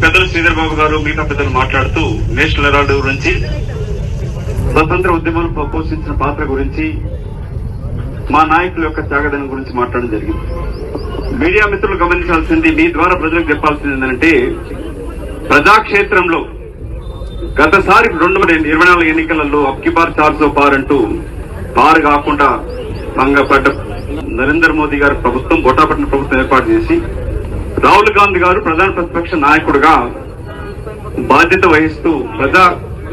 పెద్దలు శ్రీధర్ బాబు గారు మిగతా పెద్దలు మాట్లాడుతూ నేషనల్ హెరాల్డ్ గురించి స్వతంత్ర ఉద్యమంలో పోషించిన పాత్ర గురించి మా నాయకుల యొక్క త్యాగదనం గురించి మాట్లాడడం జరిగింది. మీడియా మిత్రులు గమనించాల్సింది మీ ద్వారా ప్రజలకు చెప్పాల్సింది ఏంటంటే ప్రజాక్షేత్రంలో గతసారి రెండు వేల ఇరవై నాలుగు ఎన్నికలలో అబ్కి బార్ చార్జో పార్ అంటూ పార్ కాకుండా భంగపడ్డ నరేంద్ర మోదీ గారి ప్రభుత్వం బొటాపట్టిన ప్రభుత్వం ఏర్పాటు చేసి రాహుల్ గాంధీ గారు ప్రధాన ప్రతిపక్ష నాయకుడుగా బాధ్యత వహిస్తూ ప్రజా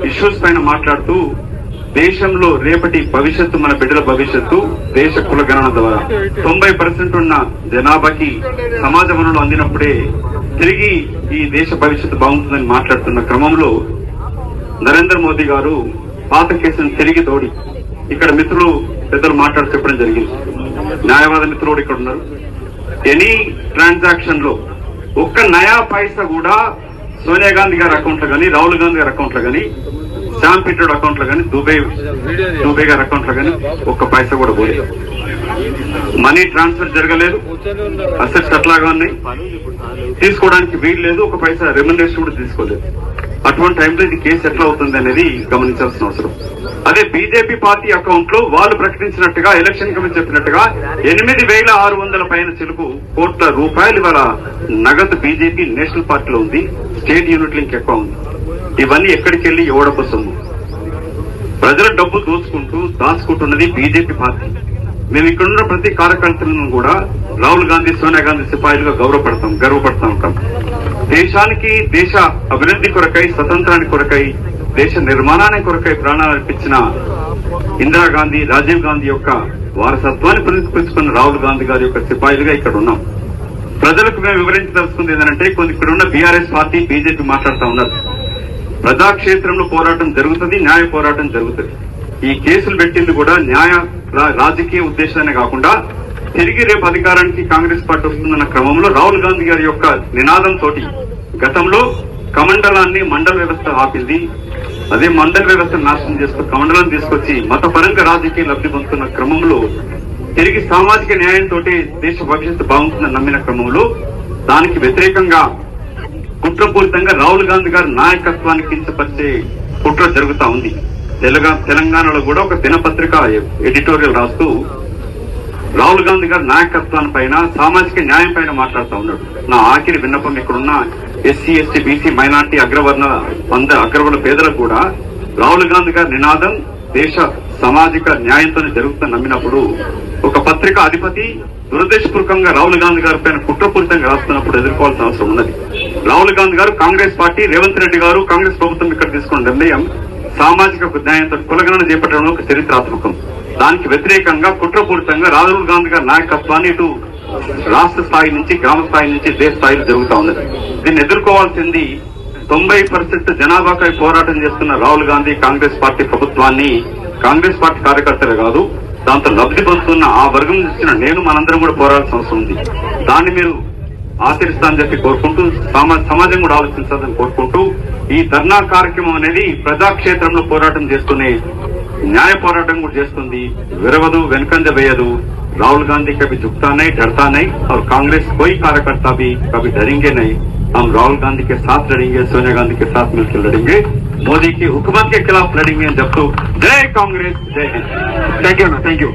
ఇష్యూస్ పైన మాట్లాడుతూ దేశంలో రేపటి భవిష్యత్తు మన బిడ్డల భవిష్యత్తు దేశ కుల గణన ద్వారా. తొంభై పర్సెంట్ ఉన్న జనాభాకి సమాజ వనరులు అందినప్పుడే తిరిగి ఈ దేశ భవిష్యత్తు బాగుంటుందని మాట్లాడుతున్న క్రమంలో నరేంద్ర మోదీ గారు పాత కేసును తిరిగి తోడి ఇక్కడ మిత్రులు పెద్దలు మాట్లాడి చెప్పడం జరిగింది. న్యాయవాద మిత్రులు ఇక్కడ ఉన్నారు. ఎనీ ట్రాన్సాక్షన్లో ఒక్క నయా పైసా కూడా సోనియా గాంధీ గారి అకౌంట్లో కానీ రాహుల్ గాంధీ గారి అకౌంట్లో కానీ శామ్ పిట్రోడ్ అకౌంట్లో కానీ దుబాయ్ దుబే గారి అకౌంట్లో కానీ ఒక్క పైసా కూడా పోలేదు. మనీ ట్రాన్స్ఫర్ జరగలేదు. అసెట్స్ అట్లాగా ఉన్నాయి. తీసుకోవడానికి వీలు లేదు. ఒక పైసా రెమ్యునరేషన్ కూడా తీసుకోలేదు. అటువంటి టైంలో ఇది కేసు ఎట్లా అవుతుంది అనేది గమనించాల్సిన అవసరం. అదే బీజేపీ పార్టీ అకౌంట్లో వాళ్ళు ప్రకటించినట్టుగా ఎలక్షన్ కమిషన్ చెప్పినట్టుగా ఎనిమిది వేల ఆరు వందల పైన చిలుకు కోట్ల రూపాయలు ఇవాళ నగదు బీజేపీ నేషనల్ పార్టీలో ఉంది స్టేట్ యూనిట్ లింక్ అకౌంట్ ఉంది. ఇవన్నీ ఎక్కడికి వెళ్ళి ఎవడబ్బ సొమ్ము? ప్రజల డబ్బు దోచుకుంటూ దాచుకుంటున్నది బీజేపీ పార్టీ. మేము ఇక్కడున్న ప్రతి కార్యకర్తలను కూడా రాహుల్ గాంధీ సోనియా గాంధీ సిపాయిలుగా గౌరవపడతాం గర్వపడతా ఉంటాం. దేశానికి దేశ అభివృద్ధి కొరకై స్వతంత్రానికి కొరకై దేశ నిర్మాణానికి కొరకై ప్రాణాలు అర్పించిన ఇందిరాగాంధీ రాజీవ్ గాంధీ యొక్క వారసత్వాన్ని పురస్కరించుకున్న రాహుల్ గాంధీ గారి యొక్క సిపాయిలుగా ఇక్కడ ఉన్నాం. ప్రజలకు మేము వివరించదలుచుకుంది ఏంటంటే కొన్ని ఇక్కడ ఉన్న బీఆర్ఎస్ పార్టీ బీజేపీ మాట్లాడుతూ ఉన్నారు. ప్రజాక్షేత్రంలో పోరాటం జరుగుతుంది న్యాయ పోరాటం జరుగుతుంది. ఈ కేసులు పెట్టింది కూడా న్యాయ రాజకీయ ఉద్దేశాన్ని కాకుండా తిరిగి రేపు అధికారానికి కాంగ్రెస్ పార్టీ వస్తుందన్న క్రమంలో రాహుల్ గాంధీ గారి యొక్క నినాదం తోటి గతంలో కమండలాన్ని మండల వ్యవస్థ ఆపింది అదే మండల వ్యవస్థను నాశనం చేసుకుని కమండలం తీసుకొచ్చి మతపరంగా రాజకీయం లబ్ధి పొందుతున్న క్రమంలో తిరిగి సామాజిక న్యాయంతో దేశ భవిష్యత్తు బాగుంటుందని నమ్మిన క్రమంలో దానికి వ్యతిరేకంగా కుట్రపూరితంగా రాహుల్ గాంధీ గారి నాయకత్వాన్ని కించపరిచే కుట్ర జరుగుతా ఉంది. తెలంగాణలో కూడా ఒక దినపత్రిక ఎడిటోరియల్ రాస్తూ రాహుల్ గాంధీ గారి నాయకత్వాన్ని పైన సామాజిక న్యాయం పైన మాట్లాడుతూ ఉన్నాడు. నా ఆఖరి విన్నపం ఇక్కడున్న ఎస్సీ ఎస్టీ బీసీ మైనార్టీ అగ్రవర్ణ వంద అగ్రవర్ణ పేదలకు కూడా రాహుల్ గాంధీ గారి నినాదం దేశ సామాజిక న్యాయంతో జరుగుతుందని నమ్మినప్పుడు ఒక పత్రిక అధిపతి దురదృష్టపూర్వకంగా రాహుల్ గాంధీ గారి పైన కుట్రపూరితంగా రాస్తున్నప్పుడు ఎదుర్కోవాల్సిన అవసరం ఉన్నది. రాహుల్ గాంధీ గారు కాంగ్రెస్ పార్టీ రేవంత్ రెడ్డి గారు కాంగ్రెస్ ప్రభుత్వం ఇక్కడ తీసుకున్న నిర్ణయం సామాజిక న్యాయంతో కులగణన చేపట్టడం ఒక చరిత్రాత్మకం. దానికి వ్యతిరేకంగా కుట్రపూరితంగా రాహుల్ గాంధీ గారి నాయకత్వాన్ని ఇటు రాష్ట్ర స్థాయి నుంచి గ్రామ స్థాయి నుంచి దేశ స్థాయిలో జరుగుతా ఉన్నది. దీన్ని ఎదుర్కోవాల్సింది తొంభై పర్సెంట్ జనాభాకై పోరాటం చేస్తున్న రాహుల్ గాంధీ కాంగ్రెస్ పార్టీ ప్రభుత్వాన్ని కాంగ్రెస్ పార్టీ కార్యకర్తలు కాదు దాంతో లబ్ధి పొందుతున్న ఆ వర్గం ఇచ్చిన నేను మనందరం కూడా పోరాడాల్సిన అవసరం ఉంది. దాన్ని మీరు ఆచరిస్తానని చెప్పి కోరుకుంటూ సమా- సమాజం కూడా ఆలోచించాలని కోరుకుంటూ ఈ ధర్నా కార్యక్రమం అనేది ప్రజాక్షేత్రంలో పోరాటం చేస్తూనే న్యాయ పోరాటం కూడా చేస్తుంది విరవదు వెనకంజ వేయదు राहुल गांधी कभी झुकता नहीं डरता नहीं और कांग्रेस कोई कार्यकर्ता भी कभी डरेंगे नहीं हम राहुल गांधी के साथ लड़ेंगे सोनिया गांधी के साथ मिलकर लड़ेंगे मोदी की हुकूमत के खिलाफ लड़ेंगे जब तो जय कांग्रेस जय Hind thank you thank you